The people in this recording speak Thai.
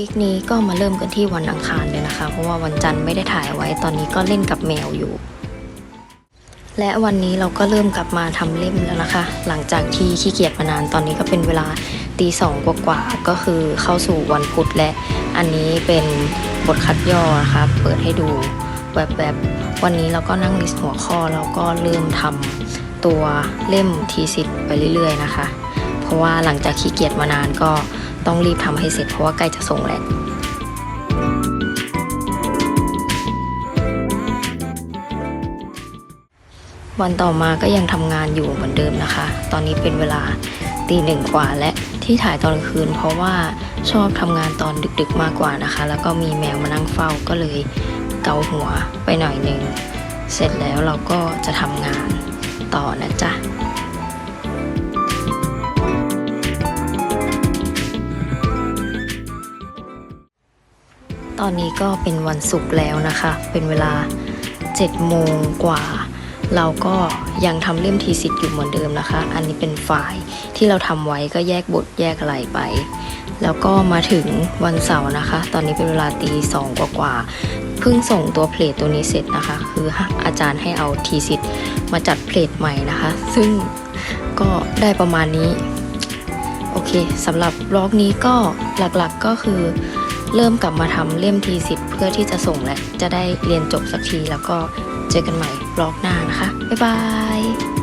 วีคนี้ก็มาเริ่มกันที่วันอังคารเลยนะคะ เพราะว่าวันจันทร์ไม่ได้ถ่ายเอาไว้ตอนนี้ก็เล่นกับแมวอยู่ และวันนี้เราก็เริ่มกลับมาทำเล่มแล้วนะคะ หลังจากที่ขี้เกียจมานานตอนนี้ก็เป็นเวลาตีสองกว่าๆก็คือเข้าสู่วันพุธและอันนี้เป็นบทคัดย่อนะคะเปิดให้ดูแบบๆวันนี้เราก็นั่งลิสต์หัวข้อแล้วก็เริ่มทำตัวเล่มทีสิทธ์ไปเรื่อยๆนะคะ ราะว่าหลังจากขี้เกียจมานานก็ต้องรีบทำให้เสร็จเพราะว่าใกล้จะส่งแล้ววันต่อมาก็ยังทำงานอยู่เหมือนเดิมนะคะ ตอนนี้เป็นเวลาตีหนึ่งกว่าและที่ถ่ายตอนกลางคืน เพราะว่าชอบทำงานตอนดึกๆมากกว่านะคะ แล้วก็มีแมวมานั่งเฝ้าก็เลยเกาหัวไปหน่อยหนึ่ง เสร็จแล้วเราก็จะทำงานต่อนะจ๊ะ ตอนนี้ก็เป็นวันศุกร์แล้วนะคะ เป็นเวลา7โมงกว่า เราก็ยังทำเล่มทีสิทธิ์อยู่เหมือนเดิมนะคะ อันนี้เป็นไฟล์ที่เราทำไว้ก็แยกบทแยกอะไรไป แล้วก็มาถึงวันเสาร์นะคะ ตอนนี้เป็นเวลาตีสองกว่าๆเพิ่งส่งตัวเพลทตัวนี้เสร็จนะคะ คืออาจารย์ให้เอาทีสิทธิ์มาจัดเพลทใหม่นะคะ ซึ่งก็ได้ประมาณนี้ โอเคสำหรับบล็อกนี้ก็หลักๆก็คือ เริ่มกลับมาทำเล่มทีสิบเพื่อที่จะส่งและจะได้เรียนจบสักทีแล้วก็เจอกันใหม่บล็อกหน้านะคะ บ๊ายบาย